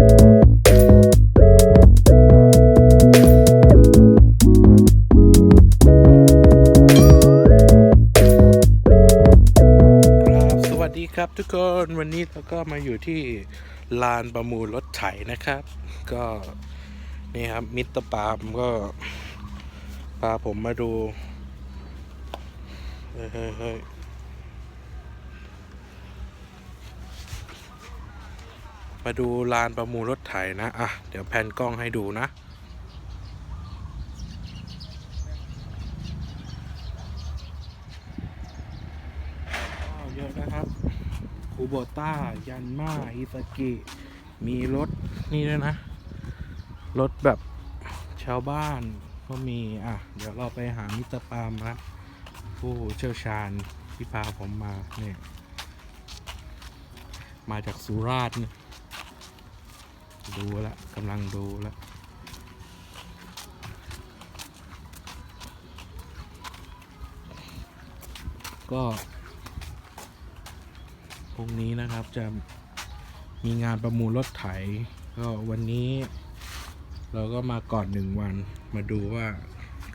ครับสวัสดีครับทุกคนวันนี้เราก็มาอยู่ที่ลานประมูลรถไถนะครับ ก็นี่ครับมิตรปามก็พาผมมาดูเฮ้ยเฮ้ยเฮ้ย มาดูลานประมูลรถไถนะ อะ เดี๋ยวแพนกล้องให้ดูนะ เยอะนะครับ คูโบต้า ยันมาอิซากิ มีรถนี่ด้วยนะ รถแบบชาวบ้านก็มี อะ เดี๋ยวเราไปหามิตรปามนะผู้เชี่ยวชาญที่พาผมมาเนี่ย มาจากสุราษฎร์เนี่ย ดูแล้วกำลังดูแล้วก็พรุ่งนี้นะครับจะมีงานประมูลรถไถ ก็วันนี้เราก็มาก่อนหนึ่งวันมาดูว่า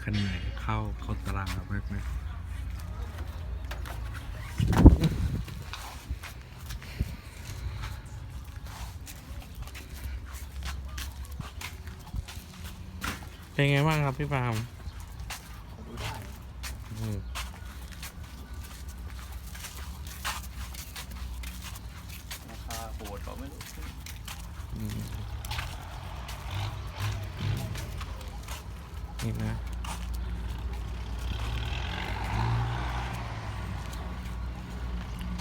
คันไหนเข้าเข้าตารางเราบ้างไหม เป็นไงบ้างครับพี่ปาล์มอืมราคาโหดก็ไม่รู้อืมนี่นะ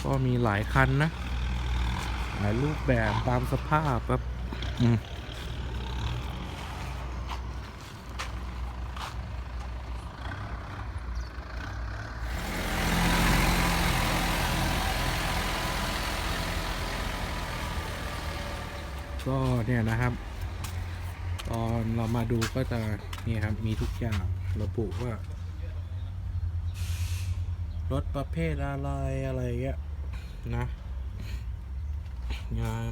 ก็มีหลายคันนะ หลายรูปแบบตามสภาพแบบอืม ก็เนี่ยนะครับ ตอนเรามาดูก็จะนี่ครับมีทุกอย่างระบุว่ารถประเภทอะไรอะไรเงี้ยนะงาน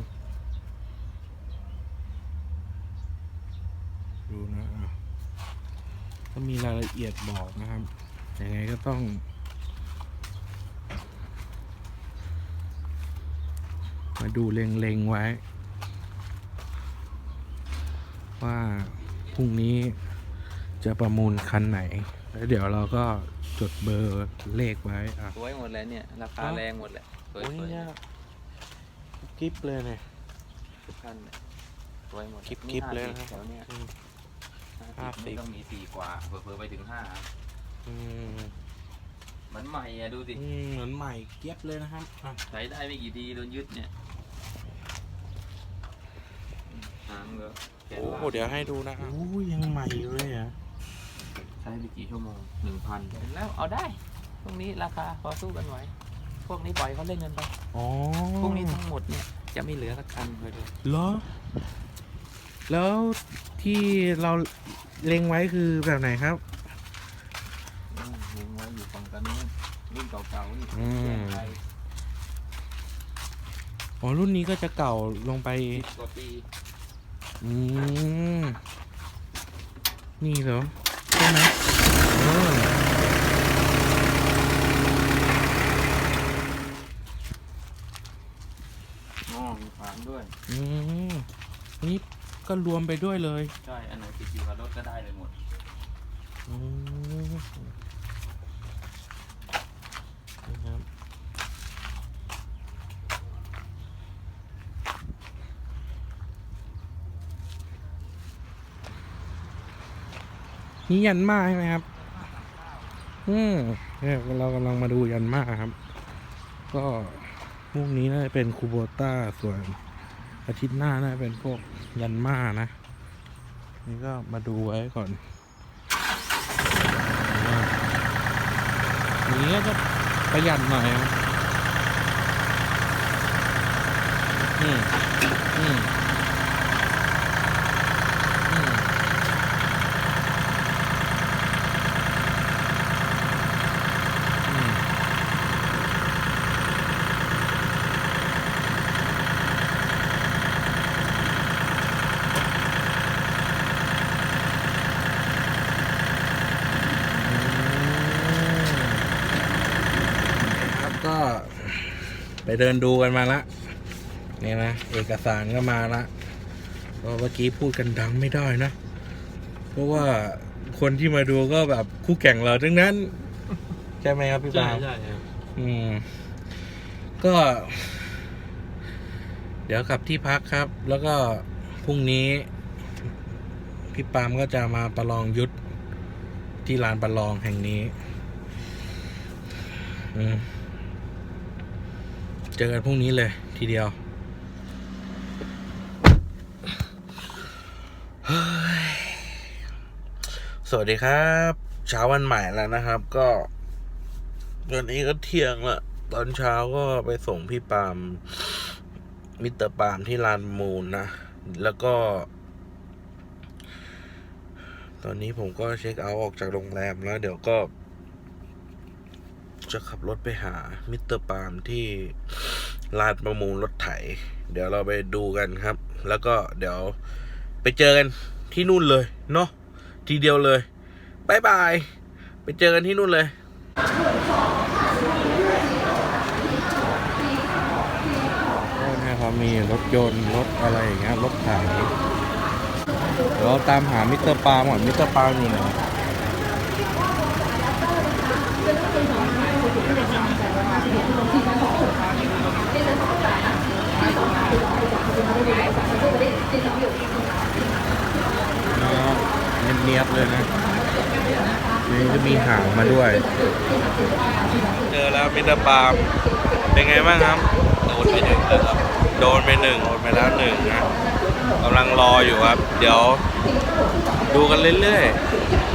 ดูนะอะก็มีรายละเอียดบอกนะครับยังไงก็ต้องมาดูเล็งๆไว้ ว่าพรุ่งนี้จะประมูลคันไหน แล้วเดี๋ยวเราก็จดเบอร์เลขไว้อะสวยหมดเลยเนี่ย ราคาอ๋อแรงหมดแหละสวยโอ้ยสวยเนี่ยกิฟเลยเนี่ย ทุกคันเนี่ยสวยหมดคลิปมีคลิปห้าเลยสิบนะครับแถวเนี้ยอืมห้าสิบห้าสิบ นี่ต้องมีสี่กว่าเพิ่มไปถึงห้าอืมเหมือนใหม่อะดูสิอืมเหมือนใหม่เกียบเลยนะครับอะใช้ได้ไม่กี่ทีโดนยึดเนี่ยหางก็แกน โอ้ล่างโหเดี๋ยวให้ดูนะโอ้ยยังใหม่อยู่เลยอะใช้ไปกี่ชั่วโมงหนึ่งพันแล้วเอาได้พรุ่งนี้ราคาพอสู้กันไหวพวกนี้ปล่อยเขาเล่นกันไปอ๋อพรุ่งนี้ทั้งหมดเนี่ยจะไม่เหลือสักคันเลยเหรอ แล้วที่เราเล็งไว้คือแบบไหนครับอืมเลี้ยงไว้อยู่ฝั่งกันนู้นรุ่นเก่าๆนี่อืมแย่งไปอ๋อรุ่นนี้ก็จะเก่าลงไปสิบกว่าปี อืมนี่เหรอใช่ไหมเอออ๋อมีฝานด้วย อืมนี่ก็รวมไปด้วยเลย ใช่ อันไหนติดอยู่กับรถก็ได้เลยหมด อืมนะครับ นี่ยันมาใช่ไหมครับ อืมเนี่ยเรากำลังมาดูยันมาครับ ก็พวกนี้น่าจะเป็นคูโบต้าส่วนอาทิตย์หน้าน่าจะเป็นพวกยันมานะ นี่ก็มาดูไว้ก่อนอันนี้ก็จะประหยัดหน่อยครับอืมอืมอืมอืม เดินดูกันมาละเนี่ยนะ เอกสารก็มาละเพราะเมื่อกี้พูดกันดังไม่ได้นะ เพราะว่าคนที่มาดูก็แบบคู่แข่งเราทั้งนั้น ใช่ไหมครับพี่ใช่ปาล์มใช่ครับอืม ก็ เดี๋ยวกลับที่พักครับ แล้วก็พรุ่งนี้ พี่ปาล์มก็จะมาประลองยุทธที่ลานประลองแห่งนี้ อืม เจอกันพรุ่งนี้เลยทีเดียวสวัสดีครับ เช้าวันใหม่แล้วนะครับ ก็วันนี้ก็เที่ยงละตอนเช้าก็ไปส่งพี่ปามมิสเตอร์ปามที่ลานมูลนะ แล้วก็ ตอนนี้ผมก็เช็คเอาท์ออกจากโรงแรมแล้ว เดี๋ยวก็ จะขับรถไปหามิสเตอร์ปาล์มที่ลานประมูลรถไถ เดี๋ยวเราไปดูกันครับ แล้วก็เดี๋ยวไปเจอกันที่นู่นเลยเนาะทีเดียวเลยบายบาย ไปเจอกันที่นู่นเลยนะครับมีรถยนต์รถอะไรอย่างเงี้ยรถไถเดี๋ยเราตามหามิสเตอร์ปาล์มก่อนมิสเตอร์ปาล์มอยู่ไหน เนียบๆเลยนะนี่จะมีหางมาด้วย เจอแล้วมิสเตอร์ปาล์มเป็นไงบ้างครับ โดนไปหนึ่งแล้วครับ โดนไปหนึ่งโดนไปแล้วหนึ่งนะกำลังรออยู่ครับ เดี๋ยวดูกันเรื่อยๆ